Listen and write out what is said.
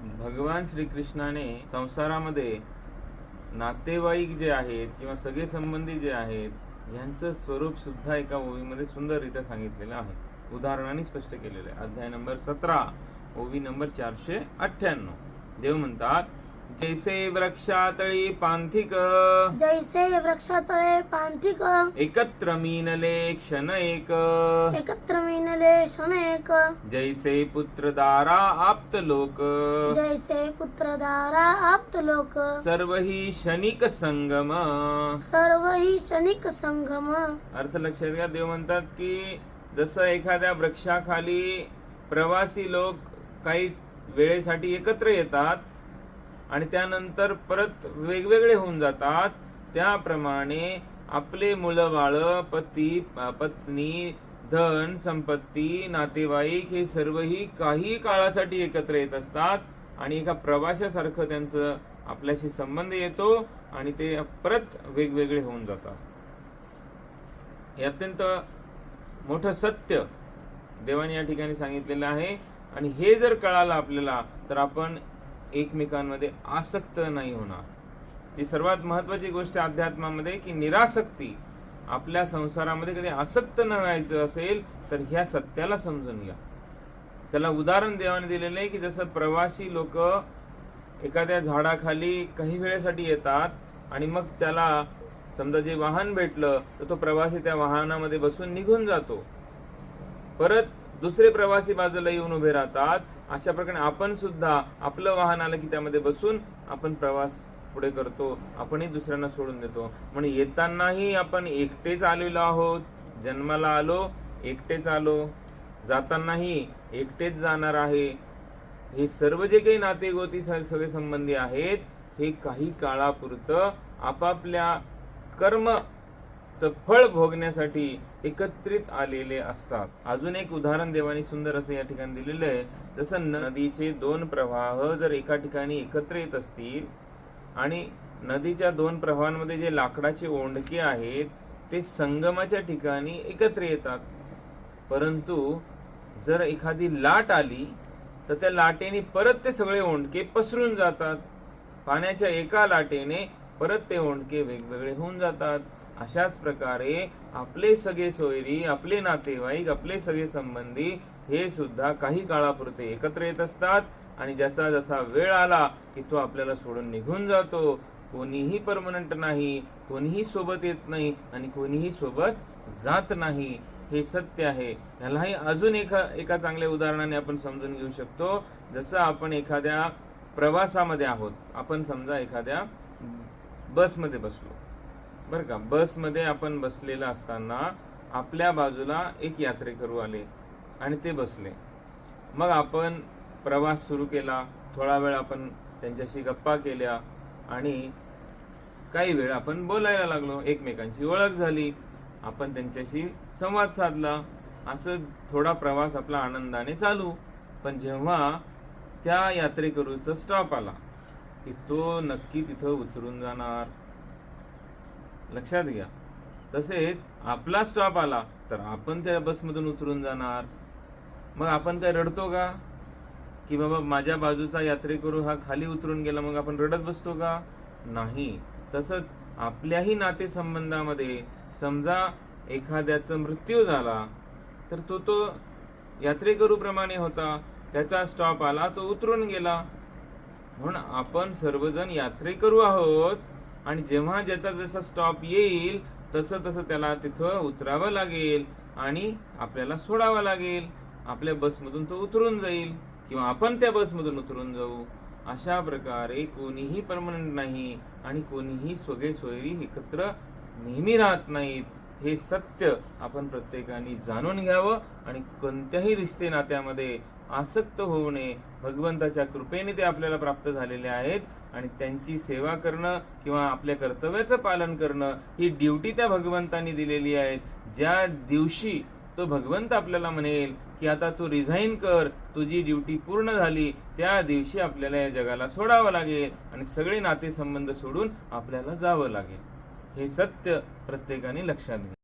भगवान श्रीकृष्णाने संसारामध्ये नातेवाईक जे आहेत किंवा सगळे संबंधी जे आहेत यांचं स्वरूप सुद्धा एका ओवीमध्ये सुंदररित्या सांगितलेलं आहे. उदाहरणाने स्पष्ट केलेलं आहे. अध्याय नंबर सतरा ओवी नंबर चारशे अठ्ठ्याण्णव. देव म्हणतात जैसे वृक्षातळी पांथिक जैसे वृक्षातळे पांथिक एकत्र मीनले क्षण एक। एकत्र मिनले क्षण एक। जैसे पुत्र दारा आप्त लोक। जैसे पुत्रधारा आप्त लोक। सर्व ही क्षणिक संगम। सर्व ही क्षणिक संगम। अर्थ लक्षात घ्या देव म्हणतात की जसं एखाद्या वृक्षाखाली प्रवासी लोक काही वेळेसाठी एकत्र येतात आणि त्यानंतर परत वेगवेगळे होऊन जातात. त्याप्रमाणे आपले मुलं बाळ पती पत्नी धन संपत्ती नातेवाईक हे सर्वही काही काळासाठी एकत्र येत असतात आणि एका प्रवाशासारखं त्यांचं आपल्याशी संबंध येतो आणि ते परत वेगवेगळे होऊन जातात. हे अत्यंत मोठं सत्य देवाने या ठिकाणी सांगितलेलं आहे. आणि हे जर कळालं आपल्याला तर आपण एकमेकांमध्ये आसक्त नाही होणार. जी सर्वात महत्त्वाची गोष्ट अध्यात्मामध्ये की निरासक्ती. आपल्या संसारामध्ये कधी आसक्त न व्हायचं असेल तर ह्या सत्याला समजून घ्या. त्याला उदाहरण देवाने दिलेलं आहे की जसं प्रवासी लोक एखाद्या झाडाखाली काही वेळेसाठी येतात आणि मग त्याला समजा जे वाहन भेटलं तर तो प्रवासी त्या वाहनामध्ये बसून निघून जातो. परत दुसरे प्रवासी बाजूला येऊन उभे राहतात. अशा प्रकारे आपण सुद्धा आपलं वाहन आलं की त्यामध्ये बसून आपण प्रवास पुढे करतो. आपणही दुसऱ्यांना सोडून देतो. म्हणून येतानाही आपण एकटेच आलेलो आहोत. जन्माला आलो एकटेच आलो. जातानाही एकटेच जाणार आहे. हे सर्व जे काही नातेगोती सगळे संबंधी आहेत हे काही काळापुरतं आपापल्या कर्म च फळ भोगण्यासाठी एकत्रित आलेले असतात. अजून एक उदाहरण देवानी सुंदर असं या ठिकाणी दिलेलं आहे. जसं नदीचे दोन प्रवाह जर एका ठिकाणी एकत्र येत असतील आणि नदीच्या दोन प्रवाहांमध्ये जे लाकडाचे ओंडके आहेत ते संगमाच्या ठिकाणी एकत्र येतात. परंतु जर एखादी लाट आली तर त्या लाटेने परत ते सगळे ओंडके पसरून जातात. पाण्याच्या एका लाटेने परत ते ओंडके वेगवेगळे होऊन जातात. अशाच प्रकारे आपले सगळे सोयरी आपले नातेवाईक आपले सगळे संबंधी हे सुद्धा काही काळापुरते एकत्र येत असतात आणि ज्याचा जसा वेळ आला की तो आपल्याला सोडून निघून जातो. कोणीही परमनंट नाही कोणीही सोबत येत नाही आणि कोणीही सोबत जात नाही. हे सत्य आहे. ह्यालाही अजून एका एका चांगल्या उदाहरणाने आपण समजून घेऊ शकतो. जसं आपण एखाद्या प्रवासामध्ये आहोत. आपण समजा एखाद्या बसमध्ये बसलो. बरं का बसमध्ये आपण बसलेलं असताना आपल्या बाजूला एक यात्रेकरू आले आणि ते बसले. मग आपण प्रवास सुरू केला थोडा वेळ आपण त्यांच्याशी गप्पा केल्या आणि काही वेळ आपण बोलायला लागलो एकमेकांची ओळख झाली आपण त्यांच्याशी संवाद साधला. असं थोडा प्रवास आपला आनंदाने चालू. पण जेव्हा त्या यात्रेकरूचा स्टॉप आला की तो नक्की तिथं उतरून जाणार. लक्षात घ्या. तसेच आपला स्टॉप आला तर आपण त्या बसमधून उतरून जाणार. मग आपण काय रडतो का? की बाबा माझ्या बाजूचा यात्रेकरू हा खाली उतरून गेला मग आपण रडत बसतो का? नाही. तसंच आपल्याही नातेसंबंधामध्ये समजा एखाद्याचा मृत्यू झाला तर तो तो यात्रेकरूप्रमाणे होता. त्याचा स्टॉप आला तो उतरून गेला. म्हणून आपण सर्वजण यात्रेकरू आहोत. आणि जेव्हा ज्याचा जसा स्टॉप येईल तसं तसं त्याला तिथं उतरावं लागेल आणि आपल्याला सोडावं लागेल. आपल्या बसमधून तो उतरून जाईल किंवा आपण त्या बसमधून उतरून जाऊ. अशा प्रकारे कोणीही परमनंट नाही आणि कोणीही स्वगे सोयरी एकत्र नेहमी राहत नाहीत. हे सत्य आपण प्रत्येकाने जाणून घ्यावं आणि कोणत्याही रिश्ते नात्यामध्ये आसक्त होऊ नये. भगवंताच्या कृपेने ते आपल्याला प्राप्त झालेले आहेत आणि त्यांची सेवा करणं किंवा आपल्या कर्तव्याचं पालन करणं ही ड्युटी त्या भगवंतानी दिलेली आहे. ज्या दिवशी तो भगवंत आपल्याला म्हणेल की आता तू रिझाईन कर तुझी ड्युटी पूर्ण झाली त्या दिवशी आपल्याला या जगाला सोडावं लागेल आणि सगळे नातेसंबंध सोडून आपल्याला जावं लागेल. हे सत्य प्रत्येकाने लक्षात घ्या.